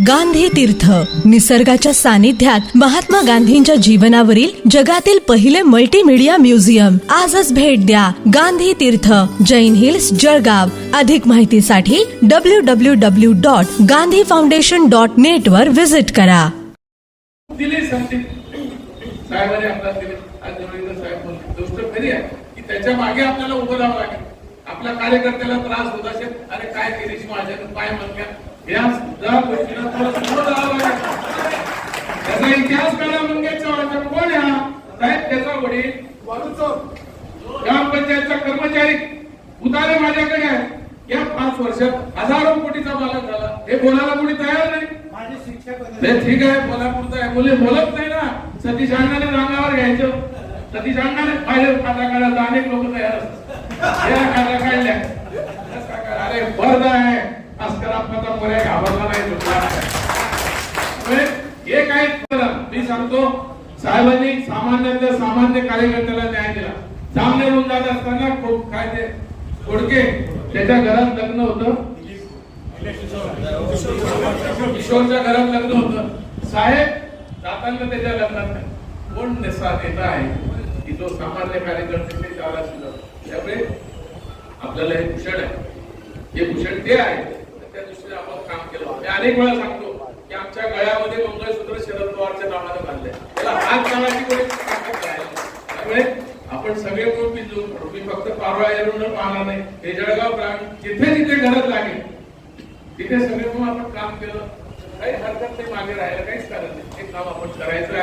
गांधी तीर्थ. निसर्गाच्या सानिध्यात महात्मा गांधींच्या जीवनावरील जगातील पहिले मल्टीमीडिया म्युझियम आजच भेट द्या गांधी तीर्थ. जैन हिल्स जळगाव. अधिक माहितीसाठी W W W dot Gandhi foundation dot net वर व्हिजिट करा दिली त्याच्यामागे आपल्याला उभं राहावं लागेल. आपल्या कार्यकर्त्याला त्रास होत असेल. अरे काय केलीस? माझ्या पाय म्हणल्या या सुद्धा गोष्टीला थोडं राहावं लागेल त्याचा इतिहास कळला मंगेश चव्हाणचा कोण हा? साहेब त्याचा वडील ग्रामपंचायतचा कर्मचारी. उतारे माझ्याकडे आहे या पाच वर्षात हजारो कोटीचा मालक झाला. हे बोलायला कोणी तयार नाही. माझे. नाही, ठीक आहे बोला पुरतं आहे मुले बोलत नाही ना. सतीश अण्णाने रांगावर घ्यायचं. सतीश अण्णाने बाहेर खाता काढायला अनेक लोक तयार असतात या खाता काढल्या असं काय, अरे बरं आहे अस्करापचा पर्याय घाबरला नाही तुला म्हणजे हे काय मी सांगतो साहेबांनी सामान्यातल्या सामान्य कार्यकर्त्याला न्याय दिला. सामन्यावरून जात असताना काय ते कोडके त्याच्या घरात लग्न होतं. किशोरच्या घरात लग्न होत. साहेब जाताना त्याच्या लग्नात नाही. कोण नेसा नेता आहे? की जो सामान्य कार्यकर्ते त्याला त्यामुळे आपल्याला हे भूषण आहे. हे भूषण ते आहे. त्या दृष्टीने आपण काम केलं. मी अनेक वेळा सांगतो की आमच्या गळ्यामध्ये मंगळसूत्र शरद पवारच्या नावानं बांधले त्याला हात लावायची कोणी ताकद त्यामुळे आपण सगळे मिळून पिंजून पडू मी फक्त पारोळा येऊन पाहणार नाही. हे जळगाव ग्रामीण जिथे जिथे गरज लागेल तिथे सगळे मिळून आपण काम केलं. काही हरकत नाही मागे राहायला काहीच कारण नाही. हे काम आपण करायचं आहे.